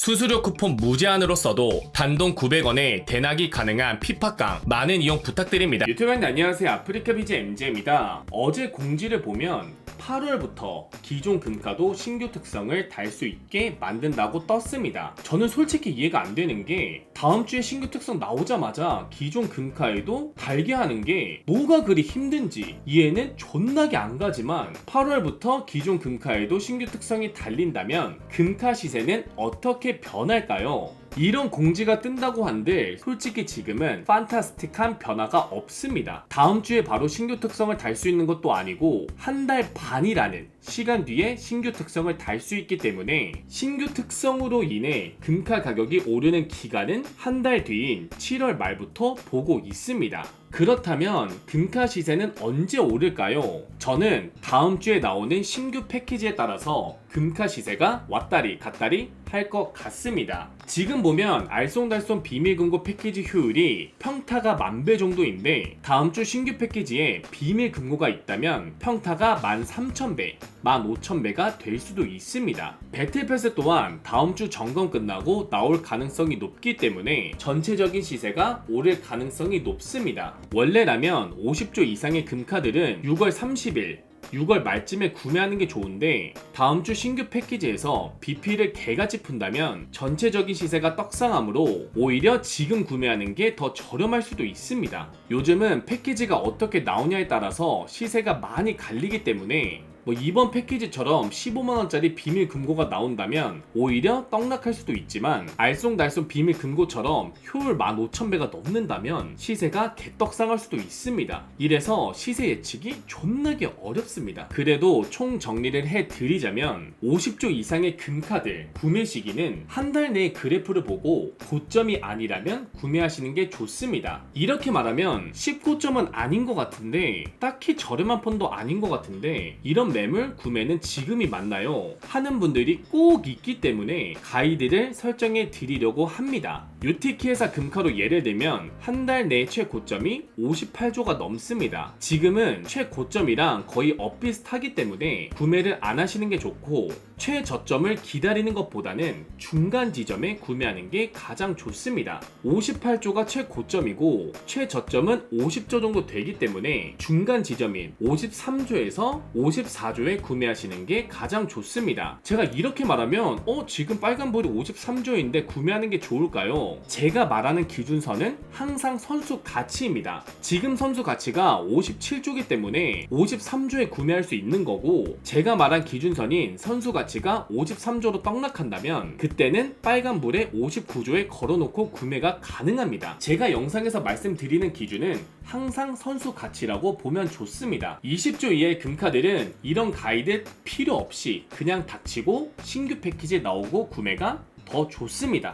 수수료 쿠폰 무제한으로 써도 단돈 900원에 대낙이 가능한 피파깡 많은 이용 부탁드립니다. 유튜브님 안녕하세요. 아프리카 BJ MJ입니다. 어제 공지를 보면 8월부터 기존 금가도 신규 특성을 달 수 있게 만든다고 떴습니다. 저는 솔직히 이해가 안 되는 게 다음 주에 신규 특성 나오자마자 기존 금카에도 달게 하는 게 뭐가 그리 힘든지 이해는 존나게 안 가지만 8월부터 기존 금카에도 신규 특성이 달린다면 금카 시세는 어떻게 변할까요? 이런 공지가 뜬다고 한들 솔직히 지금은 판타스틱한 변화가 없습니다. 다음 주에 바로 신규 특성을 달 수 있는 것도 아니고 한 달 반이라는 시간 뒤에 신규 특성을 달 수 있기 때문에 신규 특성으로 인해 금카 가격이 오르는 기간은 한 달 뒤인 7월 말부터 보고 있습니다. 그렇다면 금카 시세는 언제 오를까요? 저는 다음 주에 나오는 신규 패키지에 따라서 금카 시세가 왔다리 갔다리 할 것 같습니다. 지금 보면 알쏭달쏭 비밀금고 패키지 효율이 평타가 만배 정도인데 다음 주 신규 패키지에 비밀금고가 있다면 평타가 13,000배, 15,000배가 될 수도 있습니다. 배틀 패스 또한 다음 주 점검 끝나고 나올 가능성이 높기 때문에 전체적인 시세가 오를 가능성이 높습니다. 원래라면 50조 이상의 금카들은 6월 30일 6월 말쯤에 구매하는 게 좋은데 다음 주 신규 패키지에서 BP를 개같이 푼다면 전체적인 시세가 떡상하므로 오히려 지금 구매하는 게 더 저렴할 수도 있습니다. 요즘은 패키지가 어떻게 나오냐에 따라서 시세가 많이 갈리기 때문에 뭐 이번 패키지처럼 15만원짜리 비밀 금고가 나온다면 오히려 떡락할 수도 있지만 알쏭달쏭 비밀 금고처럼 효율 15,000배가 넘는다면 시세가 개떡상할 수도 있습니다. 이래서 시세 예측이 존나게 어렵습니다. 그래도 총 정리를 해 드리자면 50조 이상의 금카들 구매 시기는 한 달 내에 그래프를 보고 고점이 아니라면 구매하시는 게 좋습니다. 이렇게 말하면 19점은 아닌 것 같은데 딱히 저렴한 폰도 아닌 것 같은데 이런 매물 구매는 지금이 맞나요? 하는 분들이 꼭 있기 때문에 가이드를 설정해 드리려고 합니다. 유티키에서 금카로 예를 들면 한 달 내 최고점이 58조가 넘습니다. 지금은 최고점이랑 거의 엇비슷하기 때문에 구매를 안 하시는 게 좋고 최저점을 기다리는 것보다는 중간 지점에 구매하는 게 가장 좋습니다. 58조가 최고점이고 최저점은 50조 정도 되기 때문에 중간 지점인 53조에서 54조에 구매하시는 게 가장 좋습니다. 제가 이렇게 말하면 어 지금 빨간불이 53조인데 구매하는 게 좋을까요? 제가 말하는 기준선은 항상 선수 가치입니다. 지금 선수 가치가 57조기 때문에 53조에 구매할 수 있는 거고 제가 말한 기준선인 선수 가치가 53조로 떡락한다면 그때는 빨간불에 59조에 걸어놓고 구매가 가능합니다. 제가 영상에서 말씀드리는 기준은 항상 선수 가치라고 보면 좋습니다. 20조 이하의 금카들은 이런 가이드 필요 없이 그냥 닥치고 신규 패키지 나오고 구매가 더 좋습니다.